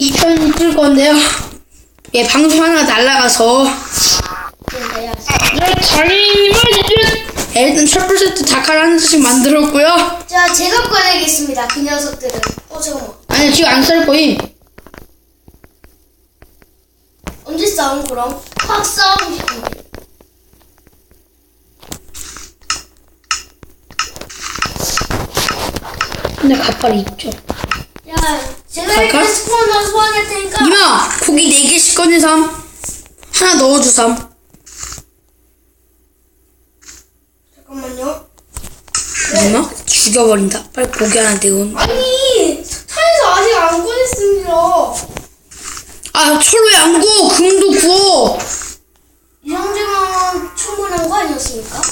2편 뜰 건데요. 예, 방송 하나 날라가서. 네, 장인님은 이제. 예, 일단 첫 세트 다칼 하나씩 만들었고요. 자, 제가 꺼내겠습니다. 그 녀석들은. 어, 잠깐만. 아니, 지금 안 썰 거임. 언제 싸움 그럼? 확 싶은데. 근데 가빨이 있죠. 야, 제가 갈까? 이렇게 스포너 소환할 테니까. 이마, 고기 4개씩 꺼내삼. 하나 넣어주삼. 잠깐만요. 이마, 죽여버린다. 빨리 고기 하나 내온. 아니, 차에서 아직 안 꺼냈습니다. 아, 철로 안 구워. 금도 구워. 이 정도면 충분한 거 아니었습니까?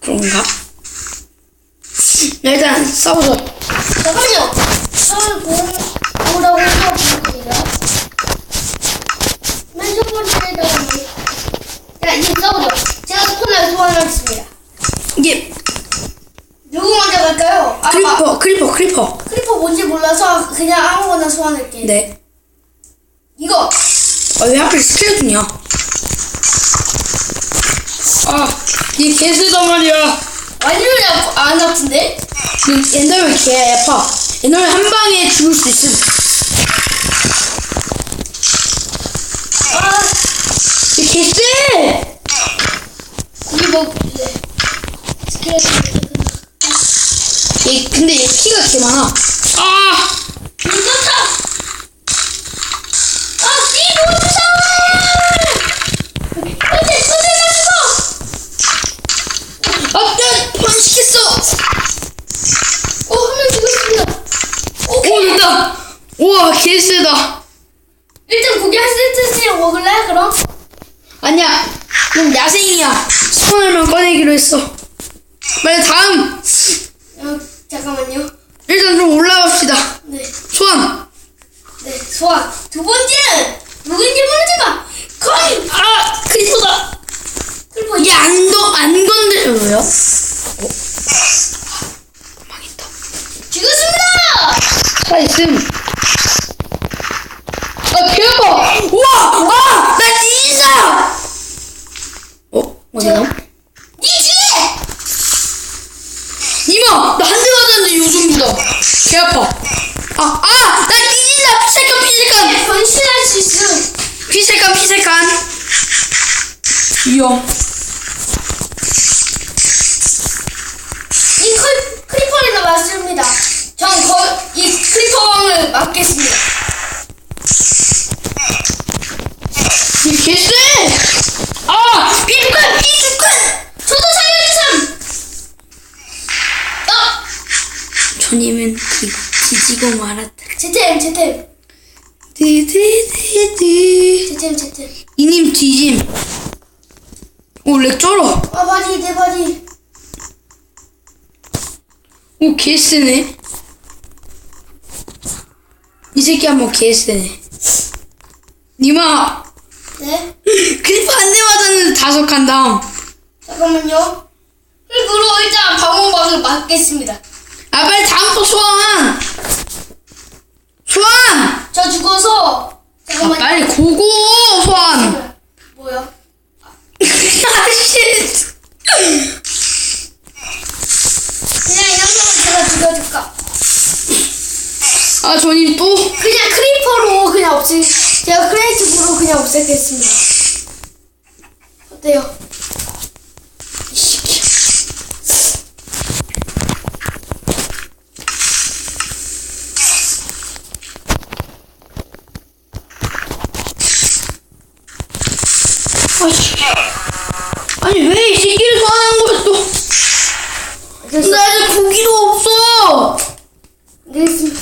그런가? 네, 일단 싸우자. 잠깐만요. 저는 공, 뭐라고 해서 부르거든요. 맨 첫 번째는, 야, 이제 싸우죠. 제가 스포너를 소환하겠습니다. 이게 누구 먼저 갈까요? 아까 크리퍼, 크리퍼, 뭔지 몰라서 그냥 아무거나 소환할게. 네. 이거 아, 왜 하필 스켈레톤이야? 아, 이 개쓰단 말이야. 완전히 아프- 안 아픈데? 이 엔더맨 개 아파. 엔더맨 한 방에 죽을 수 있음. 아, 이 개쎄! 고기 먹을래. 스케일이 얘, 근데 얘 키가 개 많아. 아! 미쳤다. 아, 이 너무 무서워. 근데 나 죽어. 아, 야, 번식했어! 어, 한 명 죽었습니다. 오케이. 오, 됐다! 우와, 개쎄다. 일단 고기 한 세트씩 먹을래? 그럼? 아니야, 넌 야생이야. 스폰을만 꺼내기로 했어. 빨리 다음! 어, 잠깐만요. 일단 좀 올라갑시다. 네, 소환! 네, 소환. 두 번째는 누구인지 모르지만 거의 아! 그리고 이게 안, 더, 안 건드려요? 어? 망했다. 죽었습니다. 살아 있음. 아, 개 아파! 우와! 아! 나 진짜! 어? 어디 제가- 나 니 뒤에. 이마! 나 한 대 맞았는데 요즘보다. 개 아파. 아, 아! 나 뒤진다! 피색감, 피색감! 변신할 수 있음. 피색감, 피색감. 위험. 이 클, 크리퍼리는 맞습니다. 전 거, 이 크리퍼 왕을 맡겠습니다. 이 개쎄! 아! 피죽간! 피죽간! 저도 살려주삼. 어, 저님은 그 뒤지고 말았다. 제템, 제템, 디디디디. 제템, 제템. 이님 뒤짐. 오, 렉 쩔어. 아 바디, 내 바디. 오, 개쎄네. 이 새끼 한번 개쎄네. 니마, 네, 크리퍼 한 대 맞았는데 다섯 칸 다음. 잠깐만요. 그리고 일단 방어막을 맡겠습니다. 아, 빨리 다음 거 소환! 소환! 저 죽어서 아, 잠깐만요. 빨리 고고! 소환! 뭐야? 아, 씨. 그냥 이 녀석을 제가 죽여줄까? 아, 저님 또? 그냥 크리퍼로 그냥 없애. 제가 크레이트브로 그냥 없애겠습니다. 어때요? 아, 씨. 아니, 왜 이 새끼를 소환한 거야, 또? 나 아직 고기도 없어! 되겠습니다.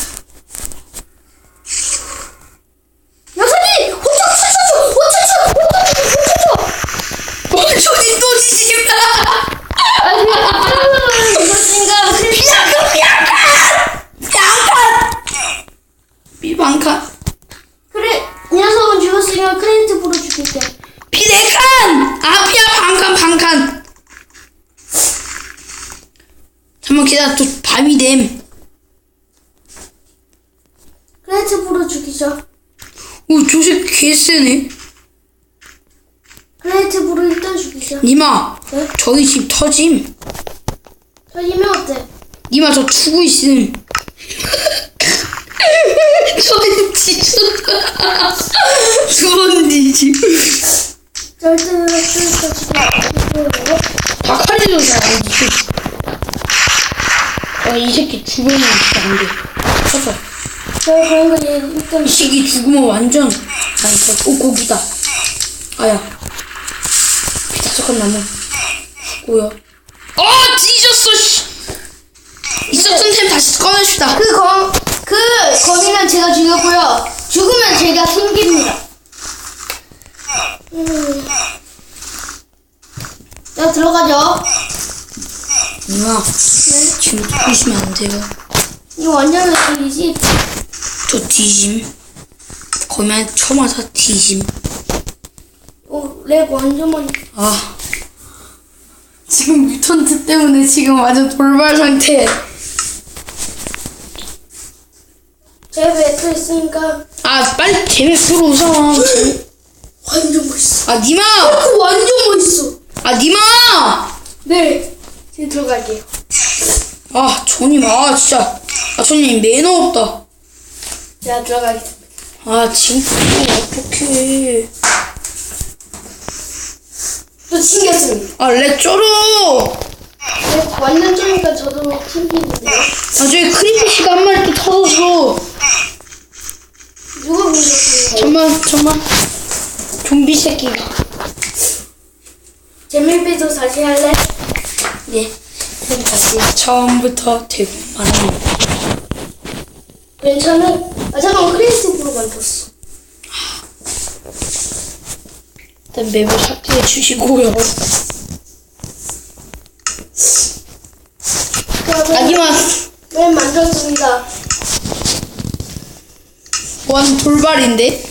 여사님! 호적 찾아줘! 호적 찾아줘! 호적 찾아줘! 원초님 또 지진다! 아니, 이것인가? 비앙칸, 비앙칸! 비앙칸! 비방칸. 그래, 이 녀석은 죽었으면 크레이트브로 죽일게. 비네칸! 아, 피야, 반칸, 반칸. 잠깐만 기다려, 또 밤이 됨. 크레이트브로 죽이죠. 오, 조색 개쎄네. 크레이트브로 일단 죽이죠. 니마, 네? 저희 집 터짐. 터지면 어때? 니마, 저 추고 있음. 저희 집. 저희 집. 절대로 크레이트 죽이고. 박할리도 잘안 지 아, 이 새끼 죽으면 진짜 안 돼. 쳐서. 저 그런 거얘 일단 이 새끼 죽으면 완전. 아니, 저, 오, 고기다. 아야. 비타석한 나무. 죽고요. 아, 뒤졌어, 씨! 있었던 템 다시 꺼내줍시다. 그 검, 그 거미는 제가 죽였고요. 죽으면 제가 숨깁니다. 음. 자, 들어가죠. 누나, 지금 죽으시면 안 돼요. 이거 완전 렉이지? 저 뒤짐. 거기만 쳐맞아 뒤짐. 어, 렉 완전 많이. 아. 지금 뮤턴트 때문에 지금 완전 돌발 상태. 제 렉도 있으니까 아, 빨리 풀어 우선. 완전 멋있어. 아, 니마! 그 완전 멋있어. 아, 니마! 네. 지금 들어갈게요. 아, 조님, 아, 진짜. 아, 조님, 매너 없다. 제가 들어가겠습니다. 아, 진짜, 어떡해. 또 챙겼습니다. 아, 렉 쩔어! 렉 완전 쩌니까 저도 챙기는데요. 아, 저기 크리피쉬가 한 마리 또 터졌어. 공격하는? 잠만, 잠만. 좀비 새끼. 재밀비도 다시 할래? 네. 그럼 다시 처음부터 되고 말합니다. 괜찮아? 아 잠깐만 크리스티프로 만들었어. 일단 맵을 삭제해 주시고요. 그러면 아니만, 네 만들었습니다. 완 돌발인데?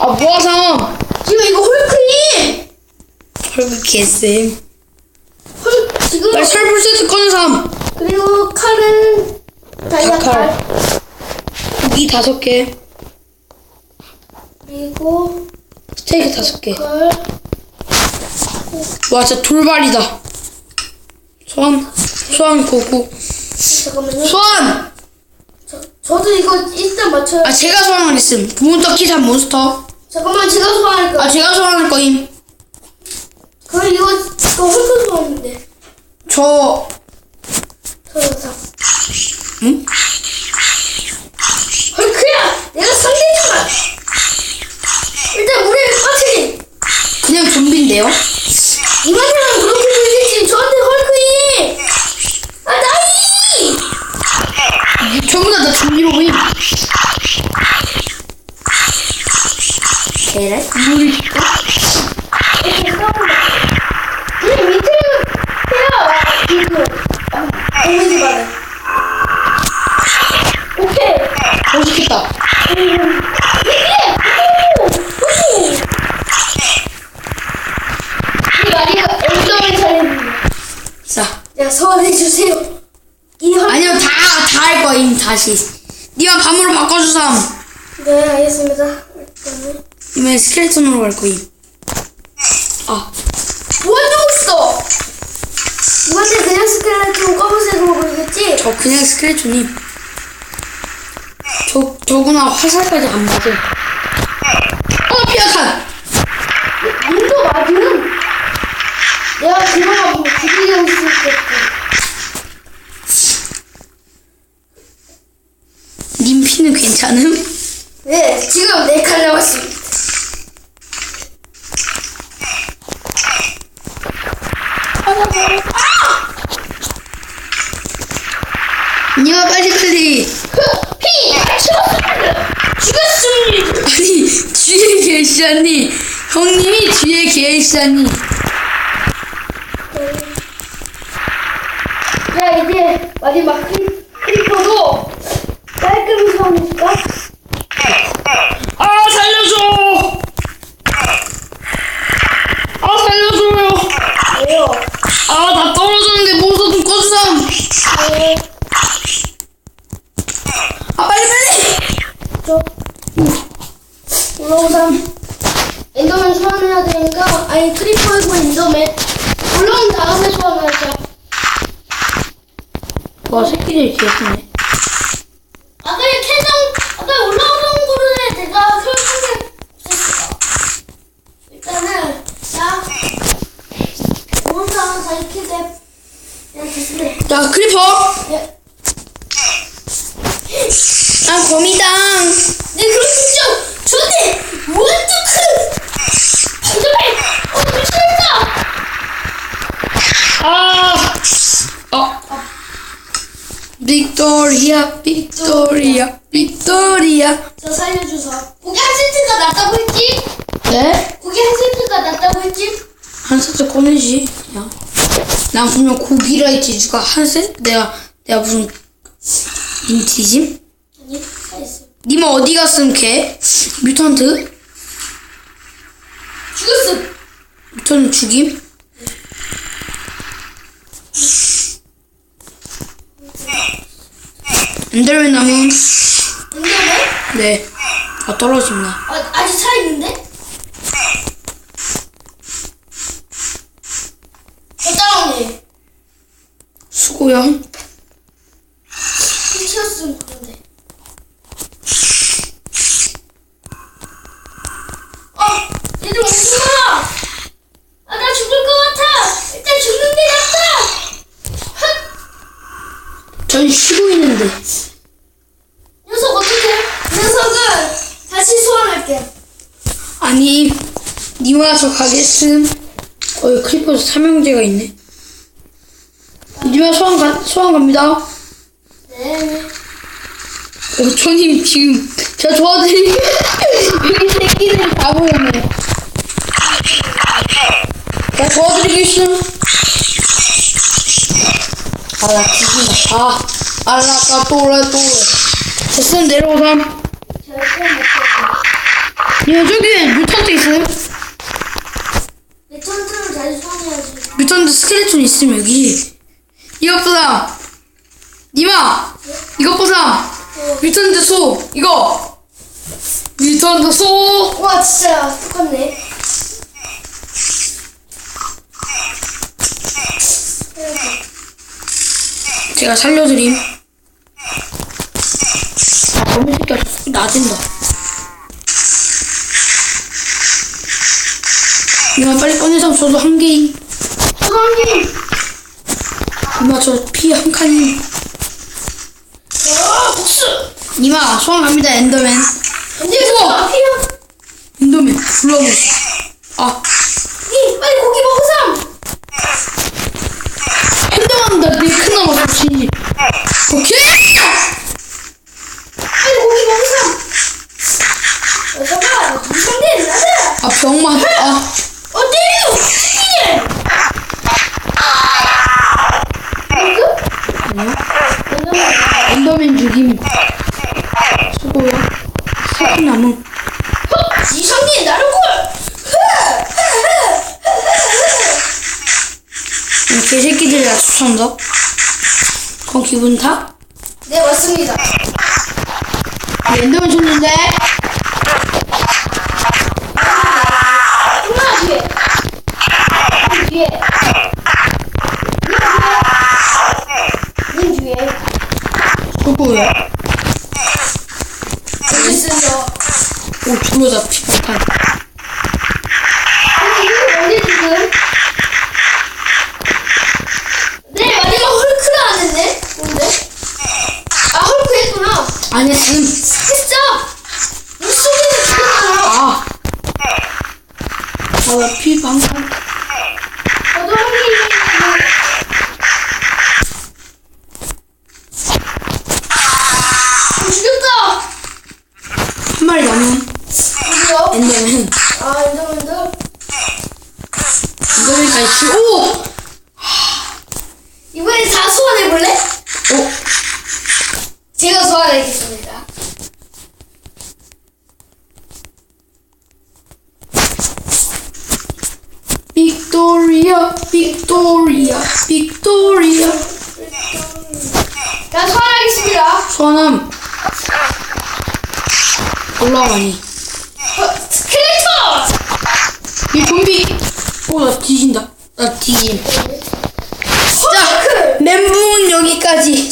아, 모아상! 지금 이거 홀크님! 헐그 개쌤. 홀 지금 빨리 설불 세트 꺼낸 사람! 그리고 칼은 다이아 칼. 칼 고기 다섯 개, 그리고 스테이크 다섯 개. 칼 와, 진짜 돌발이다. 소환, 소환 고구. 잠깐만요. 소환! 저, 저도 이거 일단 맞춰요. 아, 제가 소환하겠음. 부문터 키산 몬스터. 잠깐만 제가 소환할 거. 아, 제가 소환할 거임. 그럼 이거 이거 홀크 소환인데. 저, 저여서 응? 헐크야! 내가 상대주마! 일단 물에 빠뜨리! 그냥 좀비인데요? 이만이랑 그렇게 들리지 저한테 헐크이! 아 나 좀비로 보임. 걔를? 물, 이렇게 써본다 이 밑에 해야 이거 데미지 받아 오케이 멋있겠다. 자, 자 소환해주세요 이 아니요, 다, 다 할 거임, 다시. 니가 밤으로 바꿔주삼. 네 알겠습니다 일단은 이번엔 스켈레톤으로 갈 거임. 아, 완전 멋있어 이번에 그냥 스켈레톤 검은색으로 보이겠지? 저 그냥 스켈레톤임. 저, 저구나 화살까지 안 맞아. 어, 피아칸! 눈도 맞음 내가 그거만 보고 죽이려고 있을 때 님 괜찮음? 네, 지금 네칸 남았습니다. 니가 빨리빨리. 피! 죽었습니다! 죽었습니다! 아니, 뒤에 계시다니. 형님이 뒤에 계시다니. 자, 이제 마지막 크리, 크리퍼도 깔끔히 소환해줄까? 아, 살려줘! 아, 살려줘요! 왜요? 아, 나 떨어졌는데 모서 좀 꺼주삼! 네. 아, 빨리, 빨리! 올라오죠. 올라오삼. 엔더맨 소환해야 되니까, 아니, 크리퍼이고 엔더맨. 올라온 다음에 소환하자. 와 새끼들이 귀엽네. 아까 이 캐정, 아까 올라오던 거를 내가 설명해. 일단은, 자, 오른쪽 다시 키세. 야, 됐네. 자 크리퍼. 예. 난 거미당. 네, 그럼 진짜 저한테 원투크 엔더맨 어 미쳤다 아. 어. 빅토리아, 빅토리아, 빅토리아. 저 살려줘서 고개 한 세트가 낫다고 했지 네? 고개 한 세트가 낫다고 했지 한 세트 꺼내지. 그냥. 난 분명 고기라 했지. 누가 한 세트? 내가 내가 무슨 아니 살렸어 니마 어디 갔음 걔? 뮤턴트? 죽었어 뮤턴트 죽임? 엔더맨 나무 엔더맨 네. 아 떨어집니다. 아, 아직 살아있는데 저 따라오네 수고요. 미쳤음 그런데 아 얘들 엄청 많아 아나 죽을 것 같아 일단 죽는 게 낫다 흑전 쉬고 있는데. 녀석 어떡해? 녀석은 다시 소환할게. 아니 저 가겠음. 어 여기 크리퍼에서 삼형제가 있네. 니마 소환 가 소환 갑니다. 저님 지금 제가 도와드리 여기 새끼들이 다 보였네. 제가 도와드리겠음. 아나 죽인다. 아 알라까 또래 또래. 됐음 내려오삼. 야 저기 뮤턴트 있음. 내 천천히 다시 소환해야지. 뮤턴트 스켈레톤 있음 여기. 이것 보자. 니마 이것 보자. 뮤턴트 소 이거. 뮤턴트 소. 와 진짜 똑같네. 제가 살려드림. 아, 너무 새끼가 나진다. 이마 빨리 꺼내서 저도 한 개인. 소방님. 이마 저 피 한 칸인. 아 복수. 이마 소환 갑니다 엔더맨. 언제 우와! 저? 엔더맨 불러보시. 아이 빨리 고기 먹으삼. 엔더맨 나내큰 남았어 진지. 오케이. 빨리 고기 먹으삼. 여자가 무성대 나다. 아 병만. 아 어 때려. 이게. 아니요. 엔더맨 죽임. 수고요. 세분 남은. 이성님 나를 꼴. 이 개새끼들 나 추천다. 그럼 기분 타? 네 맞습니다. 뒤에. 뒤에. 님 뒤에. 수고요. 여기 있어요. 오 피폭탄. 근데 이거 언제 지금? 네 마지막 헐크를 안 했네. 뭔데? 아 헐크 했구나. 아니 지금 했어. 물속에서 죽었잖아. 아. 아피 방금 저도 한개 있는 죽였다. 한 마리 남은 누구요? 엔더맨. 아 엔더맨들. 엔더맨까지 죽. 오. 이번에 다 소환해 볼래? 오. 제가 소환하겠습니다. 빅토리아, 빅토리아. 자 소환하겠습니다. 소환함. 올라가니. 어, 스켈레터! 이 좀비. 오, 나 뒤진다. 나 뒤짐. 자, 멘붕은 여기까지.